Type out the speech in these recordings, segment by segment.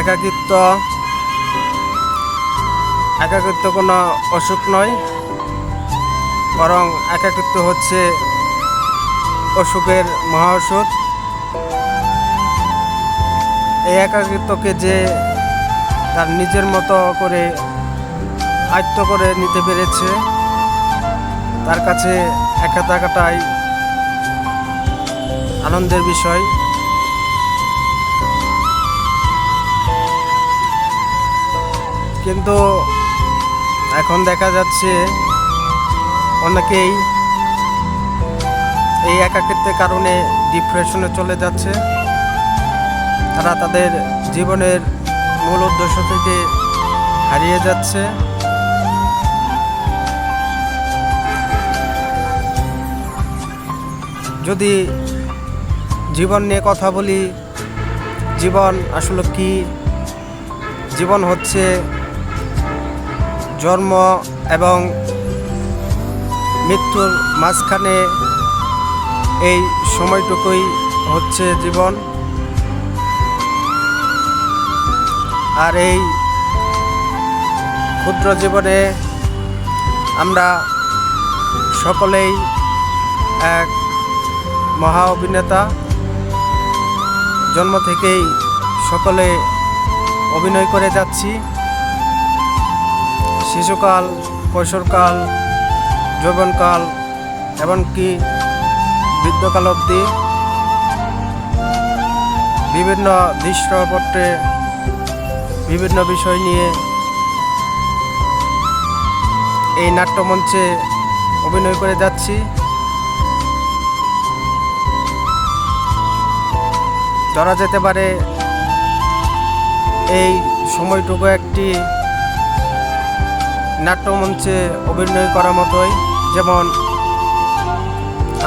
একাকিত্ব একাকিত্ব কোনো অসুখ নয়, বরং একাকিত্ব হচ্ছে অসুখের মহা ওষুধ এই একাকিত্বকে যে তার নিজের মতো করে আয়ত্ত করে নিতে পেরেছে, তার কাছে একা থাকাটাই আনন্দের বিষয়। কিন্তু এখন দেখা যাচ্ছে অনেকেই এই একাকিত্বের কারণে ডিপ্রেশনে চলে যাচ্ছে। তারা তাদের জীবনের মূল উদ্দেশ্য থেকে হারিয়ে যাচ্ছে। যদি জীবন নিয়ে কথা বলি, জীবন আসলে কি? জীবন হচ্ছে জন্ম এবং মৃত্যুর মাঝখানে এই সময়টুকুই হচ্ছে জীবন। আর এই ক্ষুদ্র জীবনে আমরা সকলেই এক মহা অভিনেতা। জন্ম থেকেই সকলে অভিনয় করে যাচ্ছি। শিশুকাল, কৈশোরকাল, যৌবনকাল, এমনকি বৃদ্ধকাল অবধি বিভিন্ন দৃশ্যপত্রে বিভিন্ন বিষয় নিয়ে এই নাট্যমঞ্চে অভিনয় করে যাচ্ছি। ধরা যেতে পারে এই সময়টুকু একটি নাট্যমঞ্চে অভিনয় করার মতোই। যেমন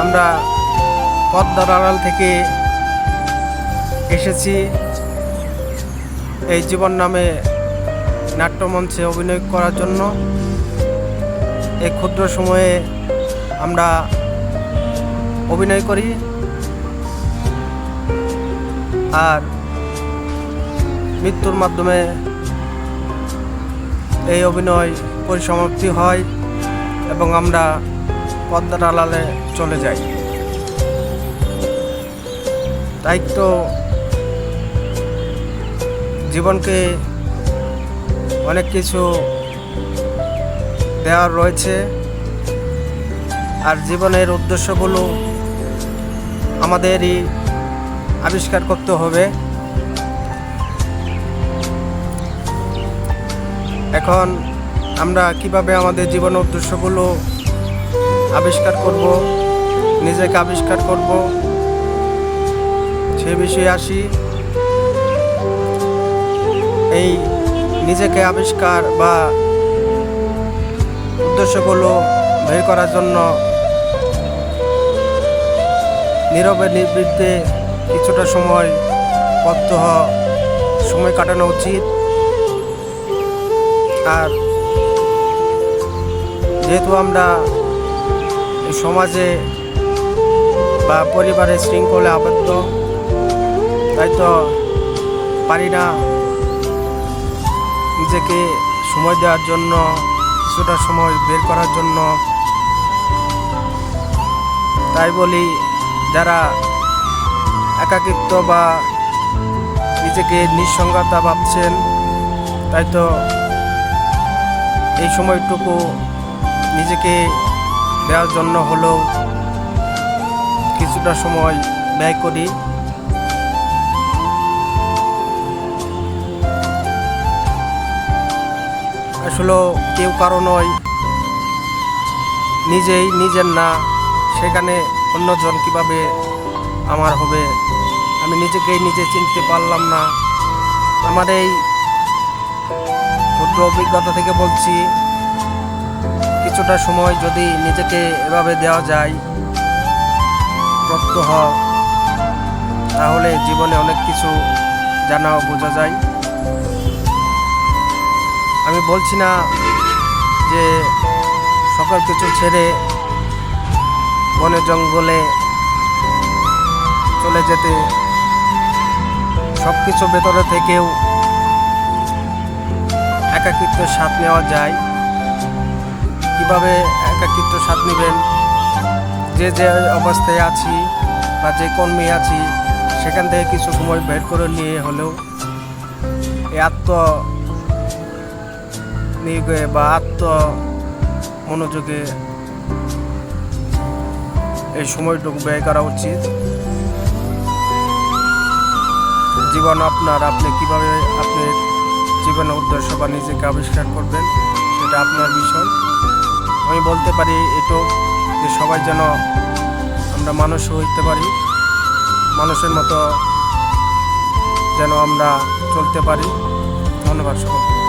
আমরা পদ্মার আড়াল থেকে এসেছি। এই জীবন নামে নাট্যমঞ্চে অভিনয় করার জন্য। এই ক্ষুদ্র সময়ে আমরা অভিনয় করি। আর মৃত্যুর মাধ্যমে এই অভিনয় পরিসমাপ্তি হয় এবং আমরা পদ্মার আড়ালে চলে যাই। তাই তো জীবনকে অনেক কিছু দেওয়ার রয়েছে আর জীবনের উদ্দেশ্যগুলো আমাদেরই আবিষ্কার করতে হবে। এখন আমরা কীভাবে আমাদের জীবন উদ্দেশ্যগুলো আবিষ্কার করব, নিজেকে আবিষ্কার করব, সে বিষয়ে আসি। এই নিজেকে আবিষ্কার বা উদ্দেশ্যগুলো বের করার জন্য নীরবে নিবৃত্তে কিছুটা সময় প্রত্যহ সময় কাটানো উচিত। আর যেহেতু আমরা সমাজে বা পরিবারের শৃঙ্খলে আবদ্ধ, তাই তো পারি না নিজেকে সময় দেওয়ার জন্য, কিছুটা সময় বের করার জন্য। তাই বলি, যারা একাকিত্ব বা নিজেকে নিঃসঙ্গতা ভাবছেন, তাই তো এই সময়টুকু নিজেকে দেওয়ার জন্য হলেও কিছুটা সময় ব্যয় করি। আসলে কেউ কারও নয়, নিজেই নিজের না, সেখানে অন্যজন কীভাবে আমার হবে? আমি নিজেকেই নিজে চিনতে পারলাম না। আমার এই ক্ষুদ্র অভিজ্ঞতা থেকে বলছি, কিছুটা সময় যদি নিজেকে এভাবে দেওয়া যায়, প্রত্যহ, তাহলে জীবনে অনেক কিছু জানা বোঝা যায়। আমি বলছি না যে সকল কিছু ছেড়ে বনে জঙ্গলে চলে যেতে সব কিছু ভেতরে থেকেও একাকিত্বের স্বাদ নেওয়া যায়। কীভাবে একাকিত্ব স্বাদ নেবেন? যে যে অবস্থায় আছি বা যে কর্মে আছি, সেখান থেকে কিছু সময় বের করে নিয়ে হলেও এই আত্ম নিয়োগে বা আত্ম মনোযোগে এই সময়টুকু ব্যয় করা উচিত। জীবন আপনার, আপনি কীভাবে আপনি জীবনের উদ্দেশ্য বা নিজেকে আবিষ্কার করবেন, সেটা আপনার বিষয়। আমি বলতে পারি এটো যে সবাই যেন আমরা মানুষ হইতে পারি, মানুষের মতো যেন আমরা চলতে পারি। ধন্যবাদ সকলকে